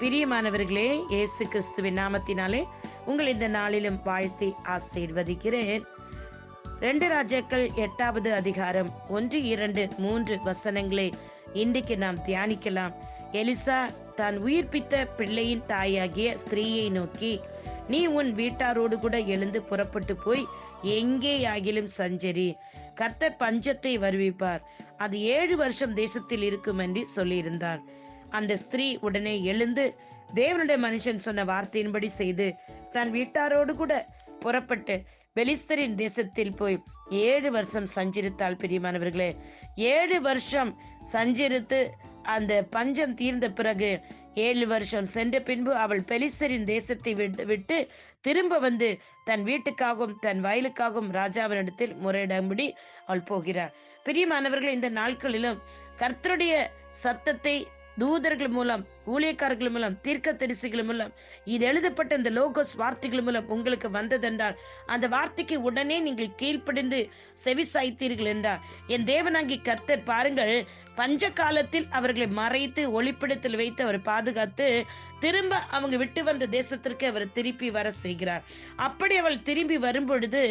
பிரியமானவர்களே இயேசு கிறிஸ்துவின் நாமத்தினாலே உங்கள் இந்த நாளிலும் வாழ்த்தி ஆசீர்வதிக்கிறேன். ரெண்டு ராஜாக்கள் எட்டாவது அதிகாரம் ஒன்று இரண்டு மூன்று வசனங்களை இன்றைக்கு நாம் தியானிக்கலாம். எலிசா தான் உயிர்ப்பித்த பிள்ளையின் தாயாகிய ஸ்திரீயை நோக்கி நீ உன் வீட்டாரோடு கூட எழுந்து புறப்பட்டு போய் எங்கே ஆகிலும் சஞ்சரி. கர்த்தர் பஞ்சத்தை வருவிப்பார். அது ஏழு வருஷம் தேசத்தில் இருக்கும் என்று சொல்லியிருந்தார் அந்த ஸ்திரீ உடனே எழுந்து தேவனுடைய மனுஷன் சொன்ன வார்த்தையின்படி செய்து தன் வீட்டாரோடு கூட புறப்பட்டு பெலிஸ்தரின் தேசத்தில் போய் ஏழு வருஷம் சஞ்சரித்தால் பிரியமானவர்களே ஏழு வருஷம் சஞ்சரித்து அந்த பஞ்சம் தீர்ந்த பிறகு ஏழு வருஷம் சென்ற பின்பு அவள் பெலிஸ்தரின் தேசத்தை விட்டு விட்டு திரும்ப வந்து தன் வீட்டுக்காகவும் தன் வயலுக்காகவும் ராஜாவினிடத்தில் முறையிடும்படி அவள் போகிறார் பிரியமானவர்கள் இந்த நாட்களிலும் கர்த்தருடைய சத்தத்தை தூதர்கள் மூலம் ஊழியக்காரர்கள் மூலம் தீர்க்க தரிசிகள் மூலம் இது எழுதப்பட்ட இந்த லோகோஸ் வார்த்தைகள் மூலம் உங்களுக்கு வந்ததென்றால் அந்த வார்த்தைக்கு உடனே நீங்கள் கீழ்ப்படிந்து செவி சாய்த்தீர்கள் என்றார். என் தேவனாங்கி கர்த்தர் பாருங்கள் பஞ்ச காலத்தில் அவர்களை மறைத்து ஒளிப்பிடத்தில் வைத்து அவர் பாதுகாத்து திரும்ப அவங்க விட்டு வந்த தேசத்திற்கு அவர் திருப்பி வர செய்கிறார். அப்படி அவள் திரும்பி வரும்பொழுது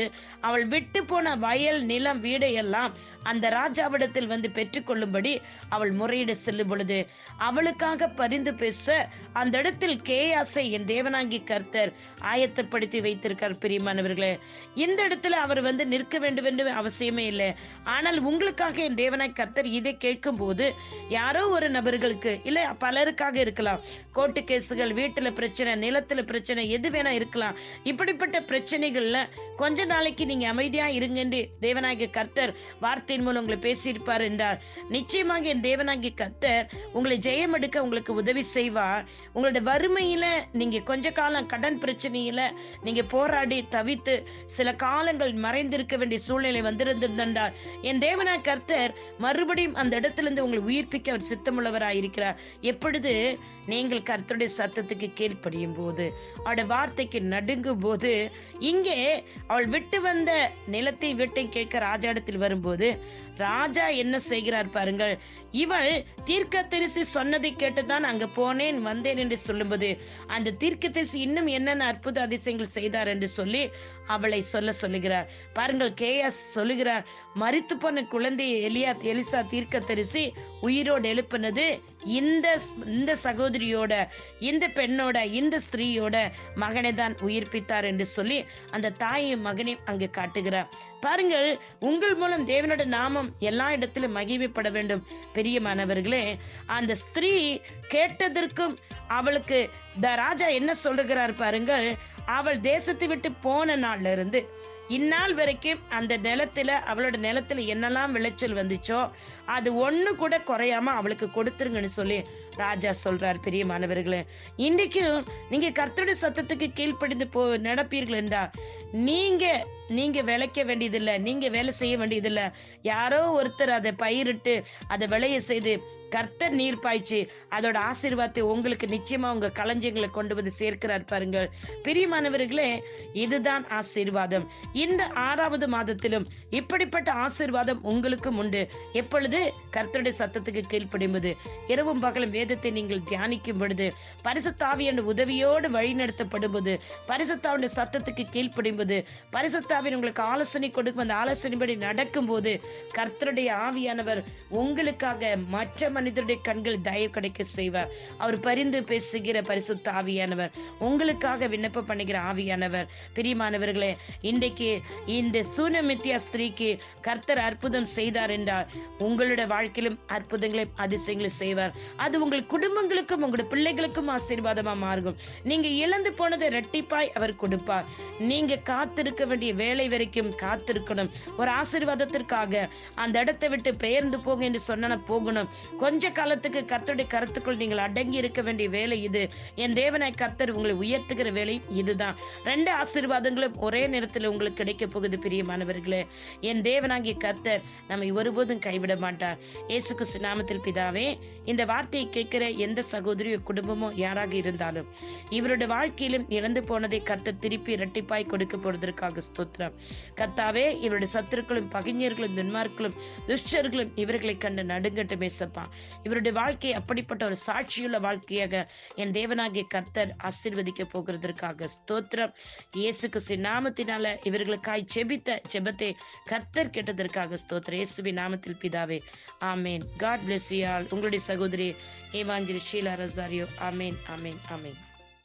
அவள் விட்டு போன வயல் நிலம் வீடையெல்லாம் அந்த ராஜாவிடத்தில் வந்து பெற்றுக்கொள்ளும்படி அவள் முறையிட செல்லும் பொழுது அவளுக்காக பரிந்து பேச அந்த இடத்தில் கேயாசை என் தேவனாங்கி கர்த்தர் ஆயத்தப்படுத்தி வைத்திருக்கார் பிரியமானவர்களே. இந்த இடத்துல அவர் வந்து நிற்க வேண்டும் என்று அவசியமே இல்லை. ஆனால் உங்களுக்காக என் தேவனாய் கர்த்தர் இதை கேட்கும் போது யாரோ ஒரு நபர்களுக்கு இல்லை பலருக்காக இருக்கலாம். கோர்ட்டு கேஸுகள் வீட்டுல பிரச்சனை நிலத்துல பிரச்சனை எது வேணா இருக்கலாம். இப்படிப்பட்ட பிரச்சனைகள்ல கொஞ்ச நாளைக்கு நீங்க அமைதியா இருங்க என்று தேவநாயக கர்த்தர் வார்த்தையின் மூலம் உங்களை பேசியிருப்பார் என்றார். நிச்சயமாக என் தேவனாகிய கர்த்தர் உங்களை ஜெயம் எடுக்க உங்களுக்கு உதவி செய்வார். உங்களுடைய வறுமையில நீங்க கொஞ்ச காலம் கடன் பிரச்சனையில நீங்க போராடி தவித்து சில காலங்கள் மறைந்திருக்க வேண்டிய சூழ்நிலை வந்திருந்திருந்தார் என் தேவனா கர்த்தர் மறுபடியும் அந்த இடத்திலிருந்து உங்களை உயிர்ப்பிக்க அவர் சித்தமுள்ளவராயிருக்கிறார். எப்பொழுது நீங்கள் கர்த்தருடைய சத்தத்துக்கு கீழ்ப்படியும் போது அவருடைய வார்த்தைக்கு நடுங்கும் போது இங்கே அவள் விட்டு வந்த நிலத்தை விட்டை கேட்க ராஜா இடத்தில் வரும்போது ராஜா என்ன செய்கிறார் பாருங்கள். இவள் தீர்க்க தரிசி சொன்னதை கேட்டுதான் அங்க போனேன் வந்தேன் என்று சொல்லும்போது அந்த தீர்க்க தரிசி இன்னும் என்னென்ன அற்புத அதிசயங்கள் செய்தார் என்று சொல்லி அவளை சொல்ல சொல்லுகிறார். பாருங்கள் கேஎஸ் சொல்லுகிறார் மறித்து போன குழந்தையை எலியா எலிசா தீர்க்க தரிசி உயிரோடு எழுப்பினது இந்த இந்த சகோதரியோட இந்த பெண்ணோட இந்த ஸ்திரீயோட மகனை தான் உயிர்ப்பித்தார் என்று சொல்லி அந்த தாயும் மகனையும் அங்கு காட்டுகிறார். பாருங்கள் உங்கள் மூலம் தேவனோட நாமம் எல்லா இடத்திலும் மகிமைப்பட வேண்டும். பெரியமானவர்களே அந்த ஸ்திரீ கேட்டதற்கும் அவளுக்கு த ராஜா என்ன சொல்லுகிறார் பாருங்கள் அவள் தேசத்தை விட்டு போன நாள்ல இருந்து இந்நாள் வரைக்கும் அந்த நிலத்துல அவளோட நிலத்துல என்னெல்லாம் விளைச்சல் வந்துச்சோ அது ஒண்ணு கூட குறையாம அவளுக்கு கொடுத்துருங்கன்னு சொல்லி ராஜா சொல்றார் பெரிய மாணவர்களே. இன்றைக்கும் நீங்க கர்த்தருடைய சத்தத்துக்கு கீழ்ப்படிந்து போ நடப்பீர்கள் என்றா? நீங்க நீங்க விளைக்க வேண்டியதில்லை நீங்க வேலை செய்ய வேண்டியதில்லை. யாரோ ஒருத்தர் அதை பயிரிட்டு அதை விளைய செய்து கர்த்தர் நீர் பாய்ச்சி அதோட ஆசீர்வாதத்தை உங்களுக்கு நிச்சயமா உங்க களஞ்சியங்களை கொண்டு வந்து சேர்க்கிறார் பாருங்கள். பிரியமானவர்களே இதுதான் ஆசீர்வாதம். இந்த ஆறாவது மாதத்திலும் இப்படிப்பட்ட ஆசீர்வாதம் உங்களுக்கும் உண்டு. எப்பொழுது? கர்த்தருடைய சத்தத்துக்கு கீழ்ப்படியும்போது. இரவும் பகலும் வேதத்தை நீங்கள் தியானிக்கும் பொழுது பரிசுத்தாவியின் உதவியோடு வழிநடத்தப்படும் போது பரிசுத்தாவுடைய சத்தத்துக்கு கீழ்ப்படியும் பரிசுத்தாவின் உங்களுக்கு ஆலோசனை கொடுக்கும் அந்த ஆலோசனைப்படி நடக்கும் போது கர்த்தருடைய ஆவியானவர் உங்களுக்காக மற்ற மனிதருடைய கண்கள் தயவு கிடைக்க செய்வார். அவர் பரிந்து பேசுகிற பரிசுத்த ஆவியானவர் உங்களுக்காக விண்ணப்பம் பண்ணுகிற ஆவியானவர். பிரியமானவர்களே இன்றைக்கு இந்த சூனமித்யா ஸ்திரீக்கு கர்த்தர் அற்புதம் செய்தார் என்றால் உங்களுடைய வாழ்க்கையிலும் அற்புதங்களையும் அதிசயங்களை செய்வார். அது உங்கள் குடும்பங்களுக்கும் உங்களுடைய பிள்ளைகளுக்கும் ஆசீர்வாதமா மாறும். நீங்க இழந்து போனதை ரெட்டிப்பாய் அவர் கொடுப்பார். நீங்க காத்திருக்க வேண்டிய வேலை வரைக்கும் காத்திருக்கணும். ஒரு ஆசீர்வாதத்திற்காக அந்த இடத்தை விட்டு பெயர்ந்து போங்க என்று சொன்ன போகணும். கொஞ்ச காலத்துக்கு கர்த்தருடைய கருத்துக்குள் நீங்கள் அடங்கி இருக்க வேண்டிய வேலை இது. என் தேவனாய் கர்த்தர் உங்களை உயர்த்துகிற வேலை இதுதான். ரெண்டு ஆசீர்வாதங்களும் ஒரே நேரத்தில் உங்களுக்கு கிடைக்க போகுது பிரியமானவர்களே. என் தேவனாகிய கர்த்தர் நம்மை ஒருபோதும் கைவிட மாட்டார். இயேசு கிறிஸ்து நாமத்தில் பிதாவே இந்த வார்த்தையை கேட்கிற எந்த சகோதரியோ குடும்பமோ யாராக இருந்தாலும் இவருடைய வாழ்க்கையிலும் இழந்து போனதை கர்த்தர் திருப்பி இரட்டிப்பாய் கொடுக்க போறதற்காக ஸ்தோத்திரம். கர்த்தாவே இவருடைய சத்துருக்களும் பகைஞர்களும் துன்மார்களும் துஷ்டர்களும் இவர்களை கண்டு நடுங்கட்டு ஏசப்பா இவருடைய வாழ்க்கை அப்படிப்பட்ட ஒரு சாட்சியுள்ள வாழ்க்கையாக என் தேவனாகிய கர்த்தர் ஆசீர்வதிக்க போகிறதற்காக ஸ்தோத்திரம். இயேசு நாமத்தினால இவர்களுக்காய் செபித்த செபத்தை கர்த்தர் கேட்டதற்காக ஸ்தோத்திரம். இயேசுவின் நாமத்தில் பிதாவே ஆமேன். காட் பிளஸ் யூ ஆல் உங்களுடைய சகோதரி ஏவாஞ்சலி ஷீலா ரசாரியோ ஆமேன் ஆமேன் ஆமேன்